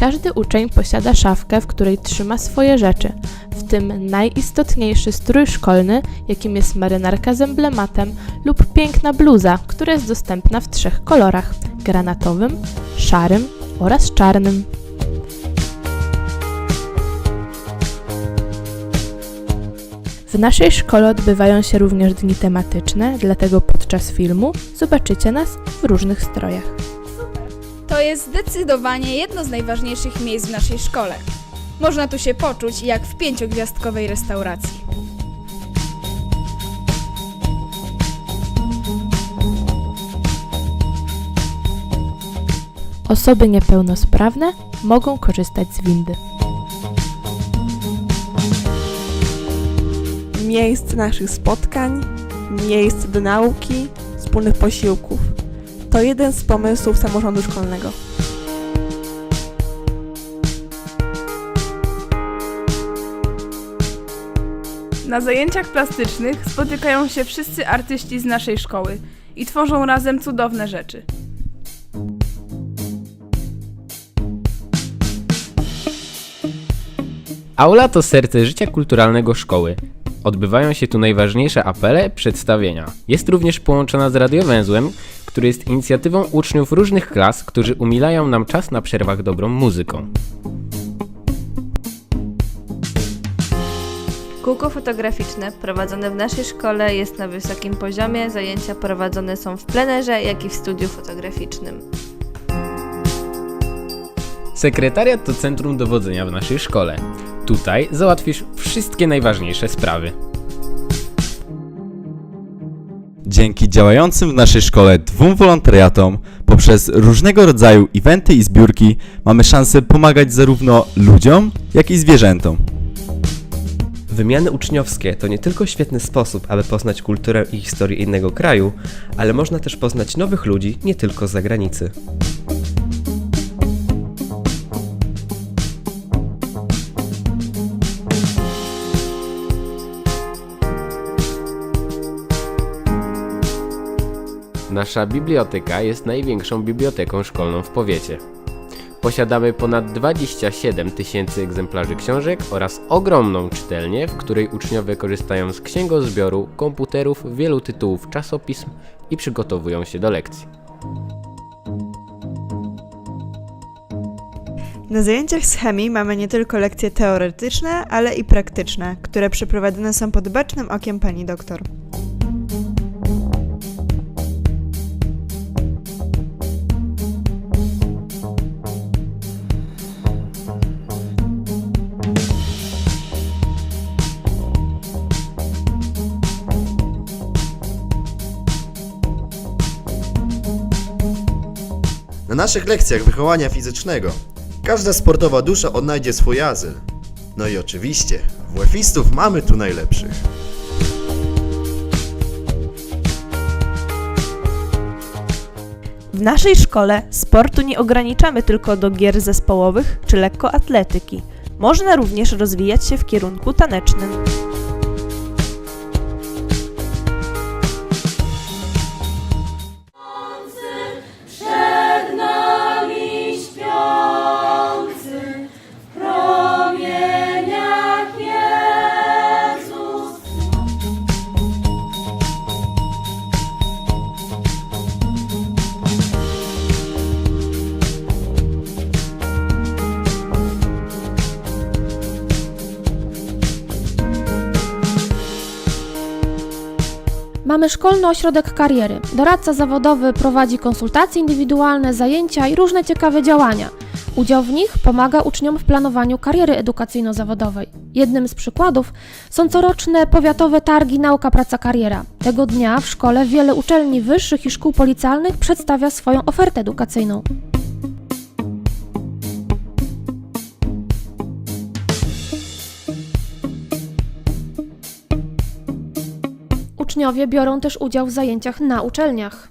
Każdy uczeń posiada szafkę, w której trzyma swoje rzeczy, w tym najistotniejszy strój szkolny, jakim jest marynarka z emblematem lub piękna bluza, która jest dostępna w trzech kolorach: granatowym, szarym oraz czarnym. W naszej szkole odbywają się również dni tematyczne, dlatego podczas filmu zobaczycie nas w różnych strojach. To jest zdecydowanie jedno z najważniejszych miejsc w naszej szkole. Można tu się poczuć jak w pięciogwiazdkowej restauracji. Osoby niepełnosprawne mogą korzystać z windy. miejsc naszych spotkań, miejsc do nauki, wspólnych posiłków. To jeden z pomysłów samorządu szkolnego. Na zajęciach plastycznych spotykają się wszyscy artyści z naszej szkoły i tworzą razem cudowne rzeczy. Aula to serce życia kulturalnego szkoły. Odbywają się tu najważniejsze apele, przedstawienia. Jest również połączona z radiowęzłem, który jest inicjatywą uczniów różnych klas, którzy umilają nam czas na przerwach dobrą muzyką. Kółko fotograficzne prowadzone w naszej szkole jest na wysokim poziomie. Zajęcia prowadzone są w plenerze, jak i w studiu fotograficznym. Sekretariat to centrum dowodzenia w naszej szkole. Tutaj załatwisz wszystkie najważniejsze sprawy. Dzięki działającym w naszej szkole dwóm wolontariatom poprzez różnego rodzaju eventy i zbiórki mamy szansę pomagać zarówno ludziom, jak i zwierzętom. Wymiany uczniowskie to nie tylko świetny sposób, aby poznać kulturę i historię innego kraju, ale można też poznać nowych ludzi nie tylko z zagranicy. Nasza biblioteka jest największą biblioteką szkolną w powiecie. Posiadamy ponad 27 tysięcy egzemplarzy książek oraz ogromną czytelnię, w której uczniowie korzystają z księgozbioru, komputerów, wielu tytułów czasopism i przygotowują się do lekcji. Na zajęciach z chemii mamy nie tylko lekcje teoretyczne, ale i praktyczne, które przeprowadzane są pod bacznym okiem pani doktor. Na naszych lekcjach wychowania fizycznego każda sportowa dusza odnajdzie swój azyl. No i oczywiście, WF-istów mamy tu najlepszych. W naszej szkole sportu nie ograniczamy tylko do gier zespołowych czy lekkoatletyki. Można również rozwijać się w kierunku tanecznym. Mamy szkolny ośrodek kariery. Doradca zawodowy prowadzi konsultacje indywidualne, zajęcia i różne ciekawe działania. Udział w nich pomaga uczniom w planowaniu kariery edukacyjno-zawodowej. Jednym z przykładów są coroczne powiatowe targi Nauka Praca Kariera. Tego dnia w szkole wiele uczelni wyższych i szkół policjalnych przedstawia swoją ofertę edukacyjną. Uczniowie biorą też udział w zajęciach na uczelniach.